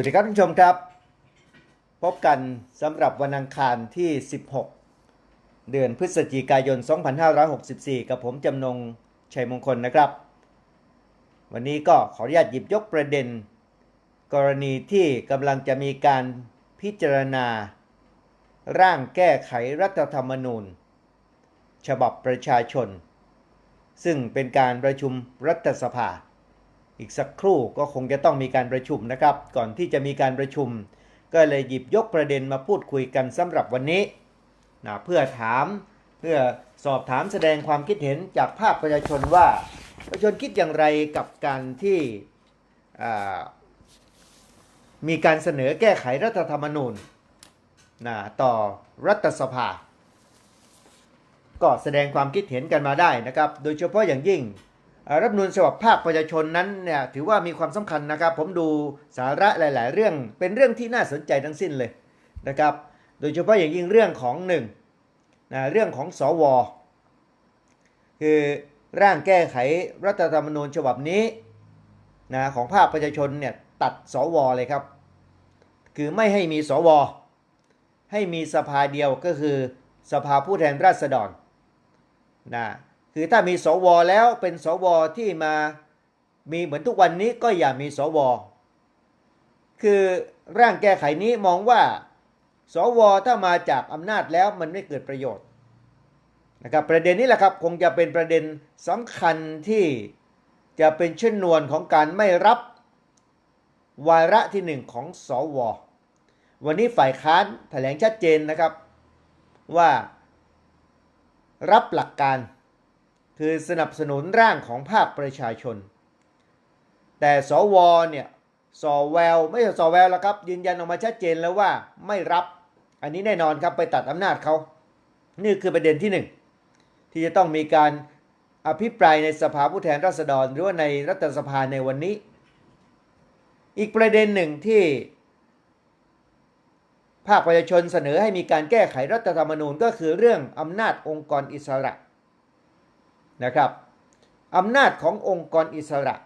วัสดีครับท่านผู้ชมครับ พบกันสำหรับวันอังคารที่ 16 เดือนพฤศจิกายน 2564 กับผมจำนงชัยมงคลนะครับ วันนี้ก็ขออนุญาตหยิบยกประเด็น กรณีที่กำลังจะมีการพิจารณา ร่างแก้ไขรัฐธรรมนูญ ฉบับประชาชน ซึ่งเป็นการประชุมรัฐสภา อีกสักครู่ก็คงจะต้องมีการประชุมนะครับ ก่อนที่จะมีการประชุม ก็เลยหยิบยกประเด็นมาพูดคุยกันสำหรับวันนี้นะเพื่อถามเพื่อสอบถามแสดงความคิดเห็นจากภาคประชาชนว่าประชาชนคิดอย่างไรกับการที่มีการเสนอแก้ไขรัฐธรรมนูญนะต่อรัฐสภา ก็แสดงความคิดเห็นกันมาได้นะครับ โดยเฉพาะอย่างยิ่ง รัฐนูญฉบับภาคประชาชนนั้นเนี่ยถือว่ามีความสำคัญนะครับ ผมดูสาระหลาย ๆ เรื่องเป็นเรื่องที่น่าสนใจทั้งสิ้นเลยนะครับ โดยเฉพาะอย่างยิ่งเรื่องของหนึ่งนะเรื่องของสวคือร่างแก้ไขรัฐธรรมนูญฉบับนี้นะของภาคประชาชนเนี่ยตัดสวเลยครับ คือไม่ให้มีสวให้มีสภาเดียวก็คือสภาผู้แทนราษฎรนะ คือถ้ามีสวแล้วเป็นสวที่มามีเหมือนทุกวันนี้ก็อย่ามีสว คือร่างแก้ไขนี้มองว่า สวถ้ามาจากอำนาจแล้วมันไม่เกิดประโยชน์นะครับประเด็นนี้แหละครับคงจะเป็นประเด็นสำคัญที่จะเป็นชนวนของการไม่รับวาระที่หนึ่งของสววันนี้ฝ่ายค้านแถลงชัดเจนนะครับว่ารับหลักการ คือสนับสนุนร่างของภาคประชาชน แต่สวเนี่ยสอแววไม่ใช่สอแววแล้วครับ ยืนยันออกมาชัดเจนแล้วว่าไม่รับอันนี้แน่นอนครับไปตัดอำนาจเขา นี่คือประเด็นที่หนึ่งที่จะต้องมีการอภิปรายในสภาผู้แทนราษฎร หรือว่าในรัฐสภาในวันนี้ อีกประเด็นหนึ่งที่ ภาคประชาชนเสนอให้มีการแก้ไขรัฐธรรมนูญก็คือเรื่องอำนาจองค์กรอิสระ นะครับอำนาจขององค์กรอิสระ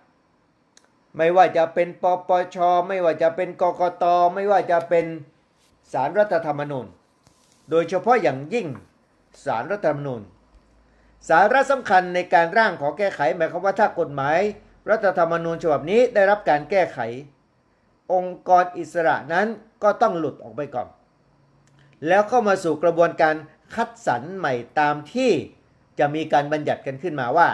ไม่ว่าจะเป็นปปช ไม่ว่าจะเป็นกกต ไม่ว่าจะเป็นสารรัฐธรรมนูญ โดยเฉพาะอย่างยิ่งสารรัฐธรรมนูญ สาระสำคัญในการร่างขอแก้ไขหมายความว่าถ้ากฎหมาย รัฐธรรมนูญฉบับนี้ได้รับการแก้ไข องค์กรอิสระนั้นก็ต้องหลุดออกไปก่อน แล้วก็มาสู่กระบวนการคัดสรรใหม่ตามที่ จะมีการบัญญัติกันขึ้นมาว่า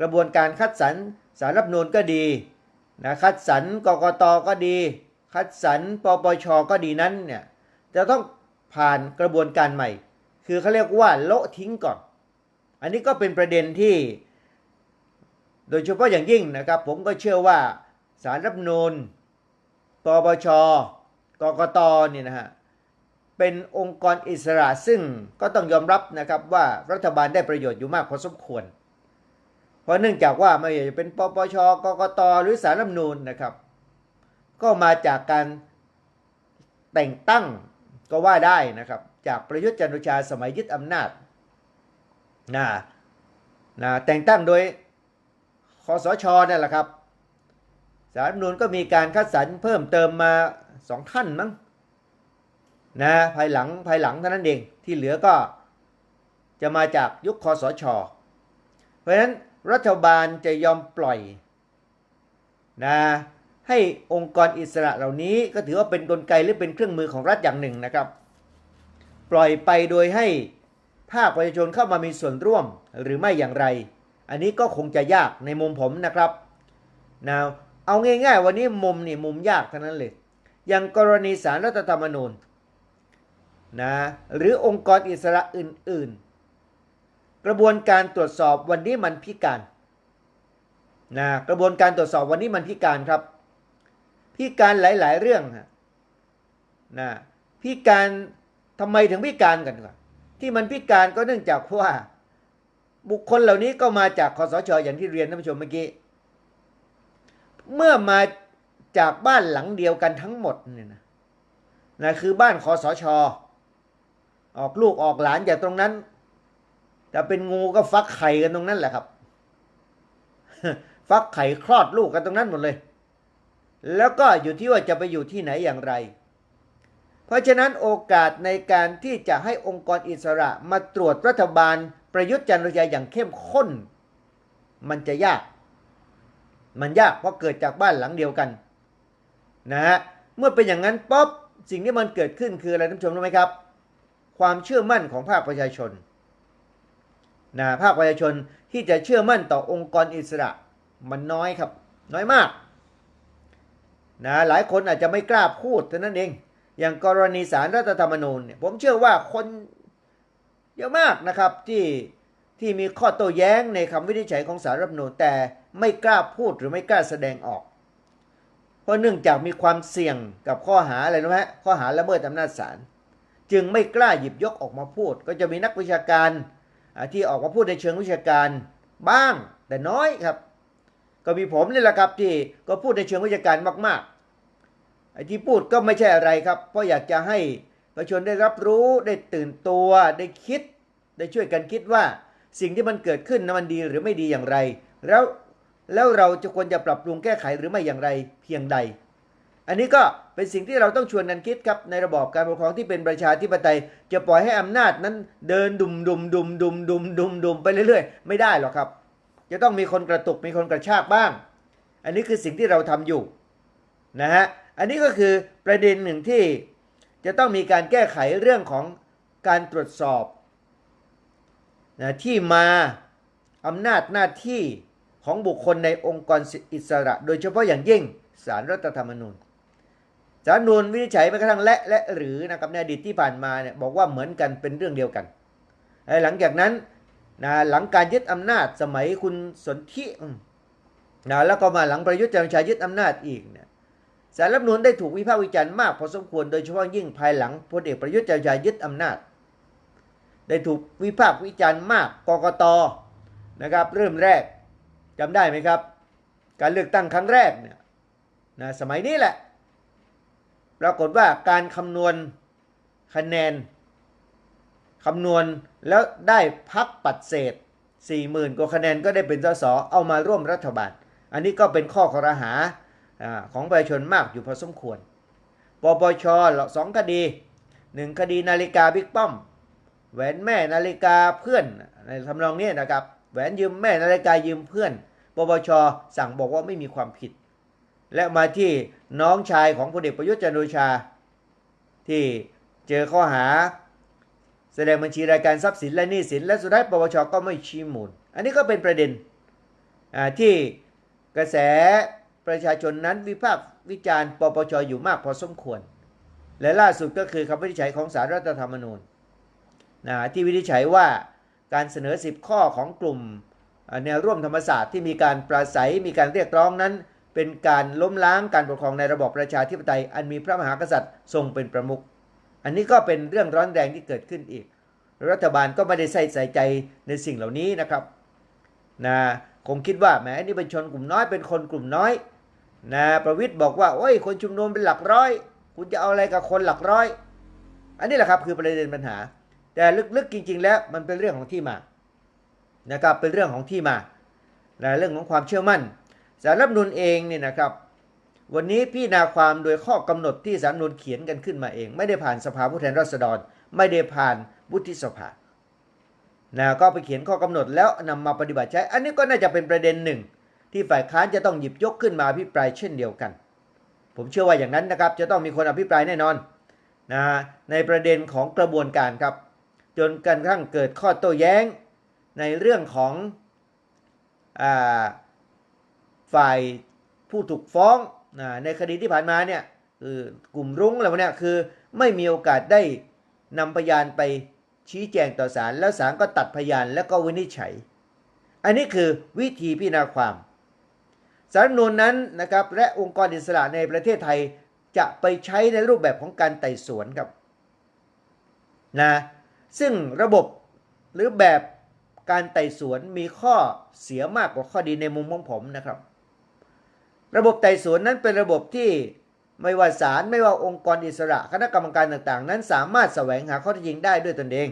กระบวนการคัดสรรสารรัฐธรรมนูญก็ดีนะคัดสรรกกตก็ดี คัดสรรปปชก็ดีนั้นเนี่ยจะต้องผ่านกระบวนการใหม่ คือเขาเรียกว่าโละทิ้งก่อน อันนี้ก็เป็นประเด็นที่ โดยเฉพาะอย่างยิ่งนะครับ ผมก็เชื่อว่าสารรัฐธรรมนูญปปชกกตเนี่ยนะฮะ เป็นองค์กรอิสระซึ่งก็ต้องยอมรับนะครับว่ารัฐบาลได้ประโยชน์อยู่มากพอสมควร เพราะเนื่องจากว่าไม่ว่าจะเป็นปปชกกตหรือสารรัฐมนูญนะครับ ก็มาจากการแต่งตั้งก็ว่าได้นะครับ จากประยุทธ์จันทร์โอชาสมัยยึดอำนาจนะนะแต่งตั้งโดยคอสชนั่นแหละครับสารรัฐมนูญก็มีการคัดสรรเพิ่มเติมมาสองท่านมั้ง นะภายหลังภายหลังเท่านั้นเองที่เหลือก็จะมาจากยุคคอสช เพราะฉะนั้นรัฐบาลจะยอมปล่อยนะให้องค์กรอิสระเหล่านี้ก็ถือว่าเป็นกลไกหรือเป็นเครื่องมือของรัฐอย่างหนึ่งนะครับ ปล่อยไปโดยให้ภาคประชาชนเข้ามามีส่วนร่วมหรือไม่อย่างไร อันนี้ก็คงจะยากในมุมผมนะครับนะเอาง่ายๆ วันนี้มุมนี่มุมยากเท่านั้นเลย อย่างกรณีสารรัฐธรรมนูญ นะหรือองค์กรอิสระอื่น ๆ กระบวนการตรวจสอบวันนี้มันพิการนะกระบวนการตรวจสอบวันนี้มันพิการครับ พิการหลาย ๆ เรื่องนะพิการทำไมถึงพิการกันก่อนที่มันพิการก็เนื่องจากว่า บุคคลเหล่านี้ก็มาจากคอสชอย่างที่เรียนท่านผู้ชมเมื่อกี้เมื่อมาจากบ้านหลังเดียวกันทั้งหมดเนี่ยนะนะคือบ้านคอสชอ ออกลูกออกหลานจากตรงนั้นจะเป็นงูก็ฟักไข่กันตรงนั้นแหละครับ ฟักไข่คลอดลูกกันตรงนั้นหมดเลย แล้วก็อยู่ที่ว่าจะไปอยู่ที่ไหนอย่างไร เพราะฉะนั้นโอกาสในการที่จะให้องค์กรอิสระมาตรวจรัฐบาลประยุทธ์จันทร์โอชาอย่างเข้มข้น มันจะยาก มันยากเพราะเกิดจากบ้านหลังเดียวกันนะฮะเมื่อเป็นอย่างนั้นป๊อบสิ่งที่มันเกิดขึ้นคืออะไรท่านผู้ชมรู้ไหมครับ ความเชื่อมั่นของภาคประชาชนนะภาคประชาชนที่จะเชื่อมั่นต่อองค์กรอิสระมันน้อยครับ น้อยมากนะหลายคนอาจจะไม่กล้าพูดเท่านั้นเอง อย่างกรณีสารรัฐธรรมนูญเนี่ยผมเชื่อว่าคนเยอะมากนะครับที่ที่มีข้อโต้แย้งในคำวินิจฉัยของสารรัฐธรรมนูญแต่ไม่กล้าพูดหรือไม่กล้าแสดงออก เพราะเนื่องจากมีความเสี่ยงกับข้อหาอะไรรู้ไหมข้อหาละเมิดอำนาจศาล จึงไม่กล้าหยิบยกออกมาพูด ก็จะมีนักวิชาการที่ออกมาพูดในเชิงวิชาการบ้างแต่น้อยครับ ก็มีผมนี่แหละครับที่ก็พูดในเชิงวิชาการมากๆไอ้ที่พูดก็ไม่ใช่อะไรครับ เพราะอยากจะให้ประชาชนได้รับรู้ได้ตื่นตัวได้คิด ได้ช่วยกันคิดว่าสิ่งที่มันเกิดขึ้นนะมันดีหรือไม่ดีอย่างไร แล้วแล้วเราจะควรจะปรับปรุงแก้ไขหรือไม่อย่างไรเพียงใด อันนี้ก็เป็นสิ่งที่เราต้องชวนกันคิดครับในระบอบการปกครองที่เป็นประชาธิปไตย จะปล่อยให้อำนาจนั้นเดินดุมดุมดุมดุมดุมดุมดุมไปเรื่อยๆ ไม่ได้หรอกครับ จะต้องมีคนกระตุกมีคนกระชากบ้าง อันนี้คือสิ่งที่เราทำอยู่นะฮะอันนี้ก็คือประเด็นหนึ่งที่จะต้องมีการแก้ไขเรื่องของการตรวจสอบนะที่มาอำนาจหน้าที่ของบุคคลในองค์กรอิสระ โดยเฉพาะอย่างยิ่งสารรัฐธรรมนูญ สารนูญวินิจฉัยไปกระทั่งและและหรือนะครับในอดีตที่ผ่านมาเนี่ยบอกว่าเหมือนกันเป็นเรื่องเดียวกัน หลังจากนั้นนะหลังการยึดอำนาจสมัยคุณสนธินะแล้วก็มาหลังประยุทธ์จันทร์ชายึดอำนาจอีกเนี่ยสารรัฐนูญได้ถูกวิพากษ์วิจารณ์มากพอสมควรโดยเฉพาะยิ่งภายหลังพลเอกประยุทธ์จันทร์ชายึดอำนาจ ได้ถูกวิพากษ์วิจารณ์มากกกตนะครับ เริ่มแรกจำได้ไหมครับ การเลือกตั้งครั้งแรกเนี่ยนะสมัยนี้แหละ ปรากฏว่าการคำนวณคะแนนคำนวณแล้วได้พักปัดเศษ 40,000กว่าคะแนนก็ได้เป็นสสเอามาร่วมรัฐบาล อันนี้ก็เป็นข้อคอรหาอาของประชาชนมากอยู่พอสมควร ปปชสองคดีหนึ่งคดีนาฬิกาบิ๊กป้อม แหวนแม่นาฬิกาเพื่อนในทำนองนี้นะครับ แหวนยืมแม่นาฬิกายืมเพื่อน ปปชสั่งบอกว่าไม่มีความผิด และมาที่น้องชายของพลเอกประยุทธ์จันโอชา ที่เจอข้อหา แสดงบัญชีรายการทรัพย์สินและหนี้สิน และสุดท้ายปปชก็ไม่ชี้มูล อันนี้ก็เป็นประเด็นที่กระแสประชาชนนั้นวิพากษ์วิจารณ์ปปชอยู่มากพอสมควร และล่าสุดก็คือคำวินิจฉัยของสารรัฐธรรมนูญนะที่วินิจฉัยว่าการเสนอ 10 ข้อของกลุ่มแนวร่วมธรรมศาสตร์ที่มีการปราศัยมีการเรียกร้องนั้น เป็นการล้มล้างการปกครองในระบอบประชาธิปไตย อันมีพระมหากษัตริย์ทรงเป็นประมุขอันนี้ก็เป็นเรื่องร้อนแรงที่เกิดขึ้นอีก รัฐบาลก็ไม่ได้ใส่ใส่ใจในสิ่งเหล่านี้นะครับนะคงคิดว่าแหมนี่เป็นชนกลุ่มน้อยเป็นคนกลุ่มน้อยนะประวิทย์บอกว่าโอ้ยคนชุมนุมเป็นหลักร้อย คุณจะเอาอะไรกับคนหลักร้อย อันนี้แหละครับคือประเด็นปัญหา แต่ลึกๆจริง ๆ แล้วมันเป็นเรื่องของที่มานะครับเป็นเรื่องของที่มานะเรื่องของความเชื่อมั่น สารรัฐธรรมนูญเองเนี่ยนะครับ วันนี้พี่นาความโดยข้อกำหนดที่สารรัฐธรรมนูญเขียนกันขึ้นมาเอง ไม่ได้ผ่านสภาผู้แทนราษฎร ไม่ได้ผ่านวุฒิสภานะก็ไปเขียนข้อกำหนดแล้วนำมาปฏิบัติใช้ อันนี้ก็น่าจะเป็นประเด็นหนึ่ง ที่ฝ่ายค้านจะต้องหยิบยกขึ้นมาอภิปรายเช่นเดียวกัน ผมเชื่อว่าอย่างนั้นนะครับ จะต้องมีคนอภิปรายแน่นอนนะในประเด็นของกระบวนการครับ จนกระทั่งเกิดข้อโต้แย้งในเรื่องของอ่า ฝ่ายผู้ถูกฟ้องในคดีที่ผ่านมาเนี่ยคือกลุ่มรุ้งอะไรพวกเนี้ยคือไม่มีโอกาสได้นำพยานไปชี้แจงต่อศาลแล้วศาลก็ตัดพยานแล้วก็วินิจฉัย อันนี้คือวิธีพิจารณาความสารรัฐธรรมนูญนั้นนะครับและองค์กรอิสระในประเทศไทยจะไปใช้ในรูปแบบของการไต่สวนครับนะซึ่งระบบหรือแบบการไต่สวนมีข้อเสียมากกว่าข้อดีในมุมของผมนะครับ ระบบไต่สวนนั้นเป็นระบบที่ไม่ว่าศาลไม่ว่าองค์กรอิสระคณะกรรมการต่างๆ นั้นสามารถแสวงหาข้อเท็จจริงได้ด้วยตนเอง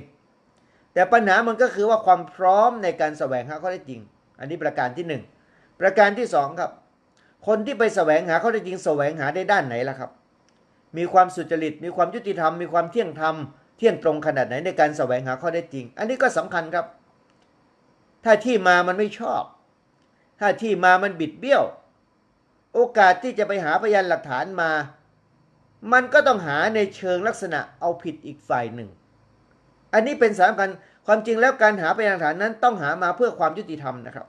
แต่ปัญหามันก็คือว่าความพร้อมในการแสวงหาข้อเท็จจริง อันนี้ประการที่ 1 ประการที่ 2 ครับ คนที่ไปแสวงหาข้อเท็จจริง แสวงหาได้ด้านไหนล่ะครับ มีความสุจริต มีความยุติธรรม มีความเที่ยงธรรม เที่ยงตรงขนาดไหนในการแสวงหาข้อเท็จจริง อันนี้ก็สำคัญครับ ถ้าที่มามันไม่ชอบ ถ้าที่มามันบิดเบี้ยว โอกาสที่จะไปหาพยานหลักฐานมา มันก็ต้องหาในเชิงลักษณะเอาผิดอีกฝ่ายหนึ่ง อันนี้เป็นสำคัญความจริงแล้วการหาพยานหลักฐานนั้นต้องหามาเพื่อความยุติธรรมนะครับ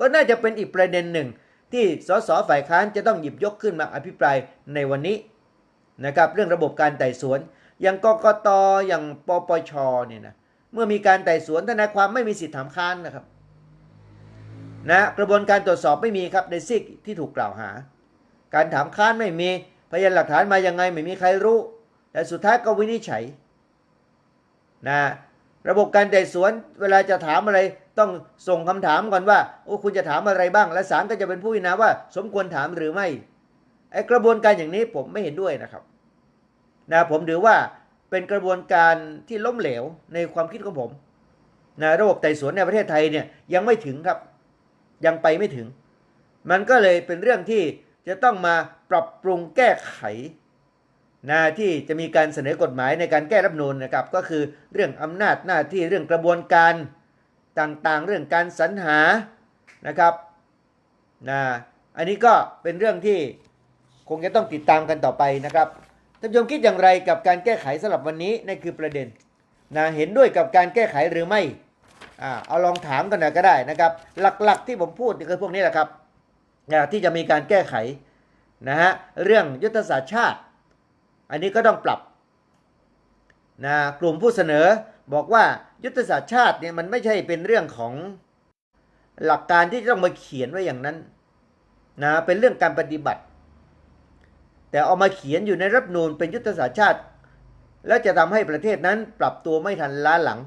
ก็น่าจะเป็นอีกประเด็นหนึ่ง ที่สสฝ่ายค้านจะต้องหยิบยกขึ้นมาอภิปรายในวันนี้นะครับเรื่องระบบการไต่สวน อย่างกกตอย่างปปชเนี่ยนะเมื่อมีการไต่สวนทนายความไม่มีสิทธิ์ถามค้านนะครับ นะกระบวนการตรวจสอบไม่มีครับในซิกที่ถูกกล่าวหา การถามค้านไม่มีพยานหลักฐานมายังไงไม่มีใครรู้ แต่สุดท้ายก็วินิจฉัยนะระบบการไต่สวนเวลาจะถามอะไรต้องส่งคำถามก่อนว่าโอ้คุณจะถามอะไรบ้าง และศาลก็จะเป็นผู้พิจารณาว่า สมควรถามหรือไม่ไอกระบวนการอย่างนี้ผมไม่เห็นด้วยนะครับนะผมถือว่าเป็นกระบวนการที่ล้มเหลวในความคิดของผมนะระบบไต่สวนในประเทศไทยเนี่ยยังไม่ถึงครับ ยังไปไม่ถึง มันก็เลยเป็นเรื่องที่จะต้องมาปรับปรุงแก้ไขนะที่จะมีการเสนอกฎหมายในการแก้รัฐธรรมนูญนะครับก็คือเรื่องอำนาจหน้าที่เรื่องกระบวนการต่างๆ เรื่องการสรรหานะครับนะอันนี้ก็เป็นเรื่องที่คงจะต้องติดตามกันต่อไปนะครับท่านผู้ชมคิดอย่างไรกับการแก้ไขสำหรับวันนี้นั่นคือประเด็นนะเห็นด้วยกับการแก้ไขหรือไม่ อ่าเอาลองถามกันหน่อยก็ได้นะครับ หลักๆที่ผมพูดนี่คือพวกนี้แหละครับที่จะมีการแก้ไขนะฮะเรื่องยุทธศาสตร์ชาติ อันนี้ก็ต้องปรับนะกลุ่มผู้เสนอบอกว่ายุทธศาสตร์ชาติเนี่ยมันไม่ใช่เป็นเรื่องของหลักการที่ต้องมาเขียนไว้อย่างนั้นนะเป็นเรื่องการปฏิบัติ แต่เอามาเขียนอยู่ในรัฐนูญเป็นยุทธศาสตร์ชาติ แล้วจะทำให้ประเทศนั้นปรับตัวไม่ทันล้าหลัง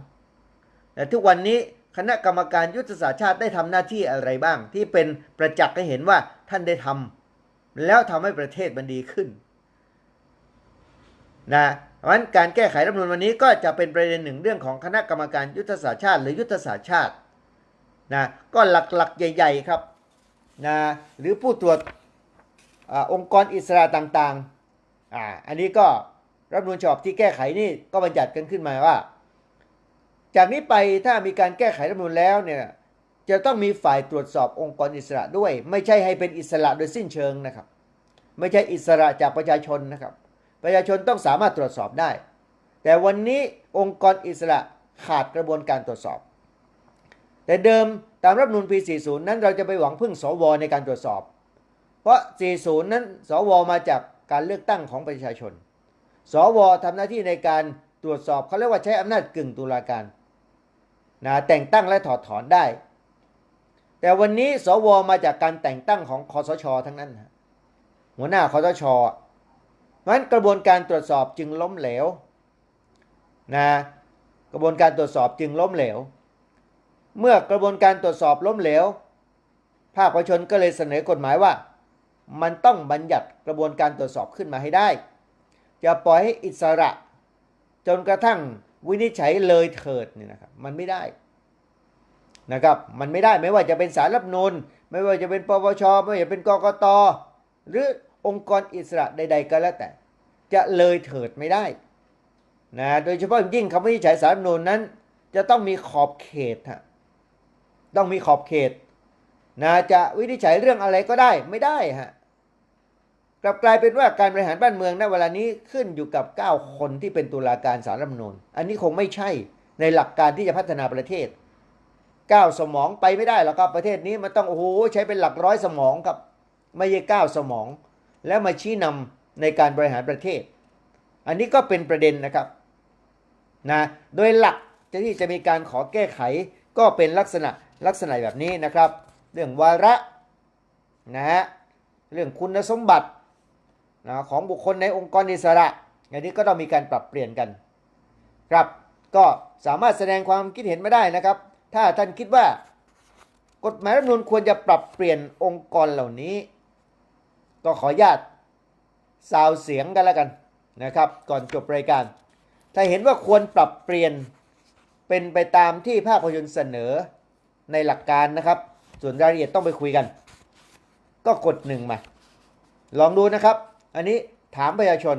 ทุกวันนี้คณะกรรมการยุทธศาสตร์ชาติได้ทำหน้าที่อะไรบ้าง ที่เป็นประจักษ์ให้เห็นว่าท่านได้ทำแล้วทำให้ประเทศมันดีขึ้นนะเพราะฉะนั้นการแก้ไขรัฐมนูญวันนี้ก็จะเป็นประเด็นหนึ่งเรื่องของคณะกรรมการยุทธศาสตร์ชาติ หรือยุทธศาสตร์ชาตินะก็หลักๆ ใหญ่ ๆครับนะหรือผู้ตรวจอองค์กรอิสระต่างๆอ่าอันนี้ก็รัฐมนูญฉบับที่แก้ไขนี่ก็บัญญัติกันขึ้นมาว่า จากนี้ไปถ้ามีการแก้ไขรัฐมนูญแล้วเนี่ยจะต้องมีฝ่ายตรวจสอบองค์กรอิสระด้วย ไม่ใช่ให้เป็นอิสระโดยสิ้นเชิงนะครับ ไม่ใช่อิสระจากประชาชนนะครับ ประชาชนต้องสามารถตรวจสอบได้ แต่วันนี้องค์กรอิสระขาดกระบวนการตรวจสอบ แต่เดิมตามรัฐมนูญปี 40 นั้นเราจะไปหวังพึ่งสวในการตรวจสอบ เพราะ 40 นั้นสวมาจากการเลือกตั้งของประชาชน สวทำหน้าที่ในการตรวจสอบเขาเรียกว่าใช้อำนาจกึ่งตุลาการ นะแต่งตั้งและถอดถอนได้ แต่วันนี้สวมาจากการแต่งตั้งของคอสช ทั้งนั้น หัวหน้าคอสชเพราะฉะนั้นกระบวนการตรวจสอบจึงล้มเหลวนะกระบวนการตรวจสอบจึงล้มเหลว เมื่อกระบวนการตรวจสอบล้มเหลว ภาคประชาชนก็เลยเสนอกฎหมายว่า มันต้องบัญญัติกระบวนการตรวจสอบขึ้นมาให้ได้ จะปล่อยให้อิสระ จนกระทั่ง วินิจฉัยเลยเถิดเนี่ยนะครับมันไม่ได้นะครับมันไม่ได้ไม่ว่าจะเป็นสารรัฐธรรมนูญไม่ว่าจะเป็นปปชไม่ว่าจะเป็นกกตหรือองค์กรอิสระใด ๆ ก็แล้วแต่ จะเลยเถิดไม่ได้นะโดยเฉพาะยิ่งคำวินิจฉัยสารรัฐนูญนั้น จะต้องมีขอบเขตฮะต้องมีขอบเขตนะจะวินิจฉัยเรื่องอะไรก็ได้ไม่ได้ฮะ กลับกลายเป็นว่าการบริหารบ้านเมืองณเวลานี้ขึ้นอยู่กับ 9 คนที่เป็นตุลาการสารรัฐมนูญอันนี้คงไม่ใช่ในหลักการที่จะพัฒนาประเทศ 9 สมองไปไม่ได้หรอกครับประเทศนี้มันต้องโอ้โหใช้เป็นหลักร้อยสมองครับไม่ใช่9สมอง แล้วมาชี้นำในการบริหารประเทศ อันนี้ก็เป็นประเด็นนะครับนะโดยหลักจะที่จะมีการขอแก้ไขก็เป็นลักษณะลักษณะแบบนี้นะครับ เรื่องวาระนะฮะเรื่องคุณสมบัติ นะของบุคคลในองค์กรอิสระอันนี้ก็ต้องมีการปรับเปลี่ยนกันครับก็สามารถแสดงความคิดเห็นมาได้นะครับ ถ้าท่านคิดว่ากฎหมายรัฐมนูญควรจะปรับเปลี่ยนองค์กรเหล่านี้ ก็ขออนุญาตสาวเสียงกันแล้วกันนะครับ ก่อนจบรายการ ถ้าเห็นว่าควรปรับเปลี่ยนเป็นไปตามที่ภาคประชาชนเสนอในหลักการนะครับ ส่วนรายละเอียดต้องไปคุยกัน ก็กดหนึ่งมา ลองดูนะครับ อันนี้ถามประชาชน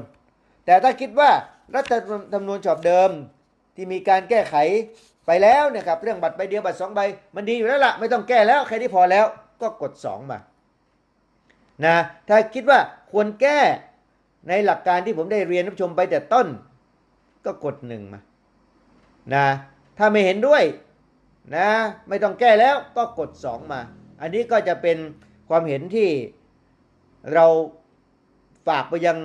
แต่ถ้าคิดว่ารัฐธรรมนูญฉบับเดิมที่มีการแก้ไขไปแล้วเนะครับเรื่องบัตรใบเดียวบัตรสองใบ มันดีอยู่แล้วละไม่ต้องแก้แล้วแค่นี้พอแล้วก็กดสองมานะถ้าคิดว่าควรแก้ในหลักการที่ผมได้เรียนท่านผู้ชมไปแต่ต้น ก็กดหนึ่งมานะถ้าไม่เห็นด้วยนะไม่ต้องแก้แล้วก็กดสองมา อันนี้ก็จะเป็นความเห็นที่เรา ฝากไปยัง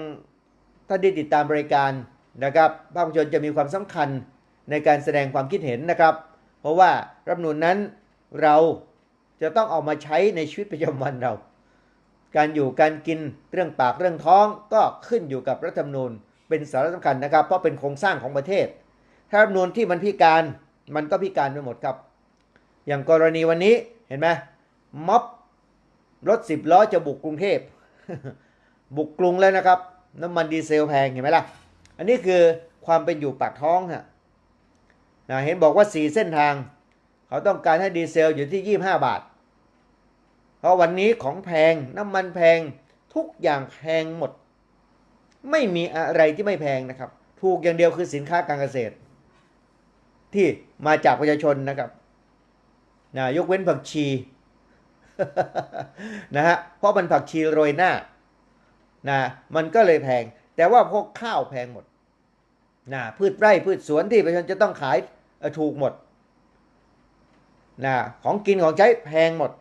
ท่านที่ติดตามรายการนะครับภาคประชาชนจะมีความสำคัญในการแสดงความคิดเห็นนะครับ เพราะว่ารัฐมนูญนั้นเราจะต้องเอามาใช้ในชีวิตประจำวันเรา การอยู่การกินเรื่องปากเรื่องท้องก็ขึ้นอยู่กับรัฐธรรมนูญเป็นสาระสำคัญนะครับ เพราะเป็นโครงสร้างของประเทศ ถ้ารัฐธรรมนูญที่มันพิการมันก็พิการไปหมดครับ อย่างกรณีวันนี้เห็นไหมม็อบรถสิบล้อจะบุกกรุงเทพ บุกกรุงแล้วนะครับ น้ำมันดีเซลแพงเห็นไหมล่ะ อันนี้คือความเป็นอยู่ปากท้องฮะนะเห็นบอกว่าสี่เส้นทาง เขาต้องการให้ดีเซลอยู่ที่ 25 บาท เพราะวันนี้ของแพงน้ำมันแพงทุกอย่างแพงหมด ไม่มีอะไรที่ไม่แพงนะครับ ถูกอย่างเดียวคือสินค้าการเกษตร ที่มาจากประชาชนนะครับนะยกเว้นผักชีนะฮะเพราะมันผักชีโรยหน้า นะมันก็เลยแพง แต่ว่าพวกข้าวแพงหมดนะพืชไร่พืชสวนที่ประชาชนจะต้องขายถูกหมดนะของกินของใช้แพงหมด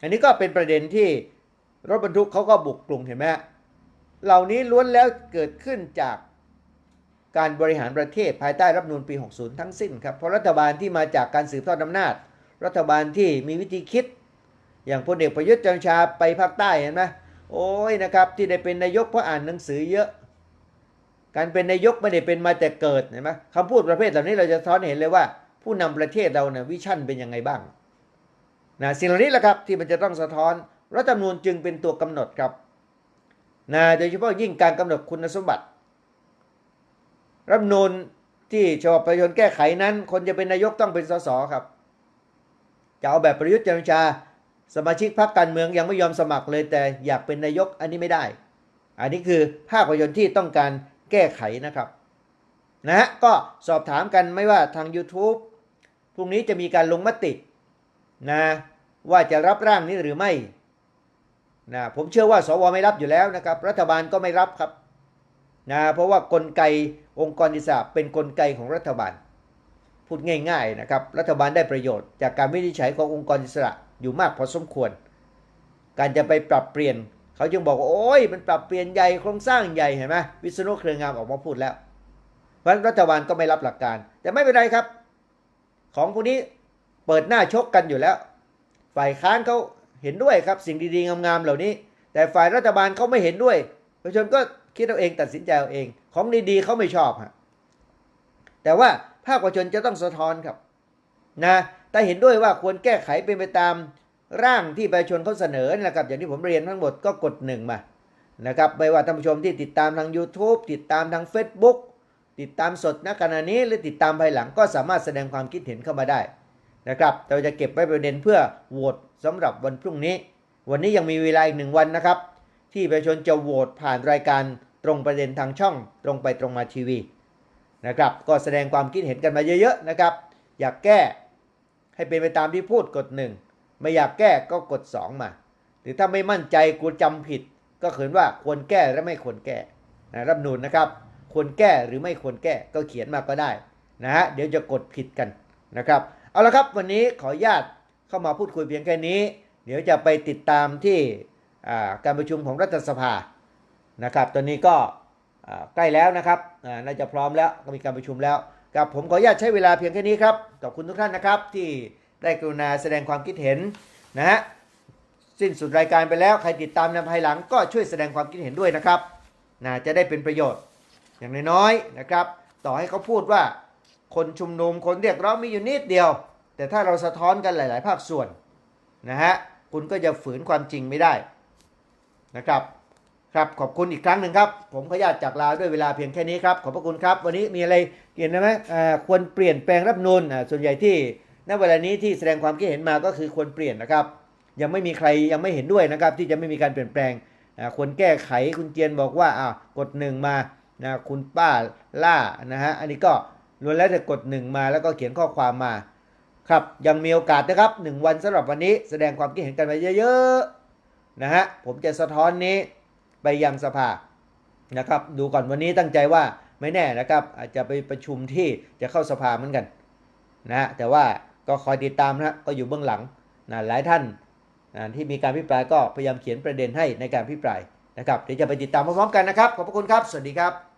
อันนี้ก็เป็นประเด็นที่รถบรรทุกเขาก็บุกกรุงเห็นไหมเหล่านี้ล้วนแล้วเกิดขึ้นจากการบริหารประเทศภายใต้รัฐนูญปี 60 ทั้งสิ้นครับ เพราะรัฐบาลที่มาจากการสืบทอดอำนาจ รัฐบาลที่มีวิธีคิด อย่างพลเอกประยุทธ์จันทร์ชาไปภาคใต้เห็นไหม โอ้ยนะครับที่ได้เป็นนายกเพราะอ่านหนังสือเยอะ การเป็นนายกไม่ได้เป็นมาแต่เกิดเห็นไหมคำพูดประเภทเหล่านี้เราจะท้อนเห็นเลยว่า ผู้นำประเทศเราเนี่ยวิชั่นเป็นยังไงบ้างนะสิ่งเหล่านี้แหละครับที่มันจะต้องสะท้อนรัฐธรรมนูญจึงเป็นตัวกำหนดครับนะโดยเฉพาะยิ่งการกำหนดคุณสมบัติ รัฐธรรมนูญที่ฉบับประชาชนแก้ไขนั้น คนจะเป็นนายกต้องเป็นสสครับจะเอาแบบประยุทธ์จันทร์ชา สมาชิกพรรคการเมืองยังไม่ยอมสมัครเลยแต่อยากเป็นนายกอันนี้ไม่ได้ อันนี้คือภาคประชาชนที่ต้องการแก้ไขนะครับนะฮะก็สอบถามกันไม่ว่าทาง YouTube พรุ่งนี้จะมีการลงมตินะว่าจะรับร่างนี้หรือไม่นะผมเชื่อว่าสวไม่รับอยู่แล้วนะครับ รัฐบาลก็ไม่รับครับนะเพราะว่ากลไกองค์กรอิสระเป็นกลไกของรัฐบาล พูดง่าย ๆนะครับ รัฐบาลได้ประโยชน์จากการวินิจฉัยขององค์กรอิสระ อยู่มากพอสมควร การจะไปปรับเปลี่ยน เขาจึงบอกว่าโอ้ยมันปรับเปลี่ยนใหญ่โครงสร้างใหญ่เห็นไหมวิษณุเครืองามออกมาพูดแล้วเพราะรัฐบาลก็ไม่รับหลักการ แต่ไม่เป็นไรครับ ของพวกนี้เปิดหน้าชกกันอยู่แล้ว ฝ่ายค้านเขาเห็นด้วยครับ สิ่งดีๆงามๆเหล่านี้ แต่ฝ่ายรัฐบาลเขาไม่เห็นด้วยประชาชนก็คิดเอาเองตัดสินใจเอาเอง ของดีๆเขาไม่ชอบฮะแต่ว่าภาคประชาชนจะต้องสะท้อนครับ นะ แต่เห็นด้วยว่าควรแก้ไขเป็นไปตามร่างที่ประชาชนเขาเสนอนะครับ อย่างที่ผมเรียนทั้งหมดก็กดหนึ่งมานะครับไม่ว่าท่านผู้ชมที่ติดตามทาง YouTube ติดตามทาง Facebook ติดตามสดณขณะนี้หรือติดตามภายหลังก็สามารถแสดงความคิดเห็นเข้ามาได้นะครับเราจะเก็บไว้ประเด็นเพื่อโหวตสำหรับวันพรุ่งนี้ วันนี้ยังมีเวลาอีกหนึ่งวันนะครับ ที่ประชาชนจะโหวตผ่านรายการตรงประเด็นทางช่อง ตรงไปตรงมาทีวีนะครับ ก็แสดงความคิดเห็นกันมาเยอะๆนะครับ อยากแก้ ให้เป็นไปตามที่พูดกดหนึ่งไม่อยากแก้ก็กด2มา หรือถ้าไม่มั่นใจกูจำผิด ก็เขียนว่าควรแก้และไม่ควรแก้นะรับนูนนะครับ ควรแก้หรือไม่ควรแก้ก็เขียนมาก็ได้นะฮะเดี๋ยวจะกดผิดกันนะครับ เอาละครับวันนี้ขออนุญาตเข้ามาพูดคุยเพียงแค่นี้ เดี๋ยวจะไปติดตามที่การประชุมของรัฐสภานะครับ ตอนนี้ก็ใกล้แล้วนะครับน่าจะพร้อมแล้วก็มีการประชุมแล้ว ครับผมขออนุญาตใช้เวลาเพียงแค่นี้ครับขอบคุณทุกท่านนะครับ ที่ได้กรุณาแสดงความคิดเห็นนะฮะสิ้นสุดรายการไปแล้วใครติดตามในภายหลังก็ช่วยแสดงความคิดเห็นด้วยนะครับนะจะได้เป็นประโยชน์อย่างน้อยๆนะครับ ต่อให้เขาพูดว่าคนชุมนุมคนเรียกร้องมีอยู่นิดเดียว แต่ถ้าเราสะท้อนกันหลาย ๆ ภาคส่วนนะฮะคุณก็จะฝืนความจริงไม่ได้นะครับ ครับขอบคุณอีกครั้งหนึ่งครับ ผมขออนุญาตจากลาด้วยเวลาเพียงแค่นี้ครับ ขอบพระคุณครับ วันนี้มีอะไรเกี่ยวไหมอ่าควรเปลี่ยนแปลงรัฐธรรมนูนอ่าส่วนใหญ่ที่ณเวลานี้ที่แสดงความคิดเห็นมาก็คือควรเปลี่ยนนะครับ ยังไม่มีใครยังไม่เห็นด้วยนะครับ ที่จะไม่มีการเปลี่ยนแปลงควรแก้ไขคุณเกียนบอกว่าอ่ากดหนึ่งมานะคุณป้าล่านะฮะอันนี้ก็ล้วนแล้วแต่กดหนึ่งมาแล้วก็เขียนข้อความมาครับยังมีโอกาสนะครับหนึ่งวันสำหรับวันนี้แสดงความคิดเห็นกันมาเยอะๆนะฮะผมจะสะท้อนนี้ ไปยังสภานะครับ ดูก่อนวันนี้ตั้งใจว่าไม่แน่นะครับ อาจจะไปประชุมที่จะเข้าสภาเหมือนกันนะแต่ว่าก็คอยติดตามนะฮะก็อยู่เบื้องหลังนะหลายท่านนะที่มีการพิปรายก็พยายามเขียนประเด็นให้ในการพิปรายนะครับเดี๋ยวจะไปติดตามพร้อมๆกันนะครับ ขอบพระคุณครับ สวัสดีครับ